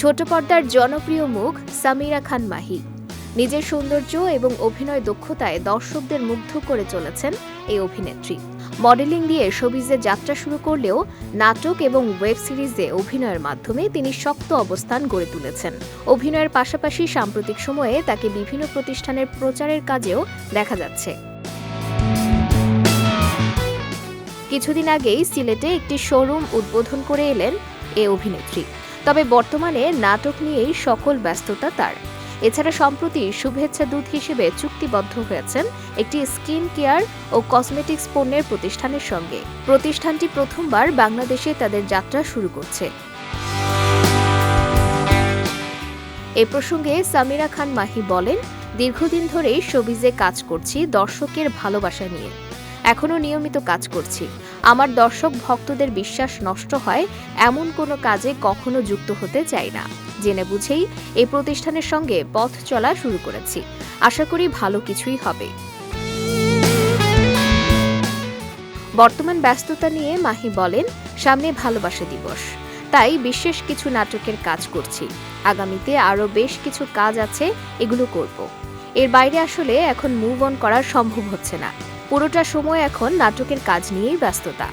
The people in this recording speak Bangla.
ছোট পর্দার জনপ্রিয় মুখ সামিরা খান মাহি। নিজের সৌন্দর্য এবং অভিনয় দক্ষতায় দর্শকদের মুগ্ধ করে চলেছেন এই অভিনেত্রী। মডেলিং দিয়ে শোবিজে যাত্রা শুরু করলেও নাটক এবং ওয়েব সিরিজে অভিনয়ের মাধ্যমে তিনি শক্ত অবস্থান গড়ে তুলেছেন। অভিনয়ের পাশাপাশি সাম্প্রতিক সময়ে তাকে বিভিন্ন প্রতিষ্ঠানের প্রচারের কাজেও দেখা যাচ্ছে। কিছুদিন আগেই সিলেটে একটি শোরুম উদ্বোধন করে এলেন এ অভিনেত্রী। তবে বর্তমানে নাটক নিয়েই সকল ব্যস্ততা তার। এছাড়া সম্প্রতি শুভেচ্ছা দূত হিসেবে চুক্তিবদ্ধ হয়েছেন একটি স্কিন কেয়ার ও কসমেটিক্স পণ্যের প্রতিষ্ঠানের সঙ্গে। প্রতিষ্ঠানটি প্রথমবার বাংলাদেশে তাদের যাত্রা শুরু করছে। এ প্রসঙ্গে সামিরা খান মাহি বলেন, দীর্ঘদিন ধরেই শোবিজে কাজ করছি, দর্শকের ভালোবাসা নিয়ে। এখনও নিয়মিত কাজ করছি। আমার দর্শক ভক্তদের বিশ্বাস নষ্ট হয়, এমন কোনো কাজে কখনো যুক্ত হতে চাই না। জেনে বুঝেই এই প্রতিষ্ঠানের সঙ্গে পথ চলা শুরু করেছি। আশা করি ভালো কিছুই হবে। বর্তমান ব্যস্ততা নিয়ে মাহি বলেন, সামনে ভালোবাসা দিবস। তাই বিশেষ কিছু নাটকের কাজ করছি। আগামীতে আরও বেশ কিছু কাজ আছে, এগুলো করব। এর বাইরে আসলে এখন মুভ অন করা সম্ভব হচ্ছে না। পুরোটা সময় এখন নাটকের কাজ নিয়েই ব্যস্ততা।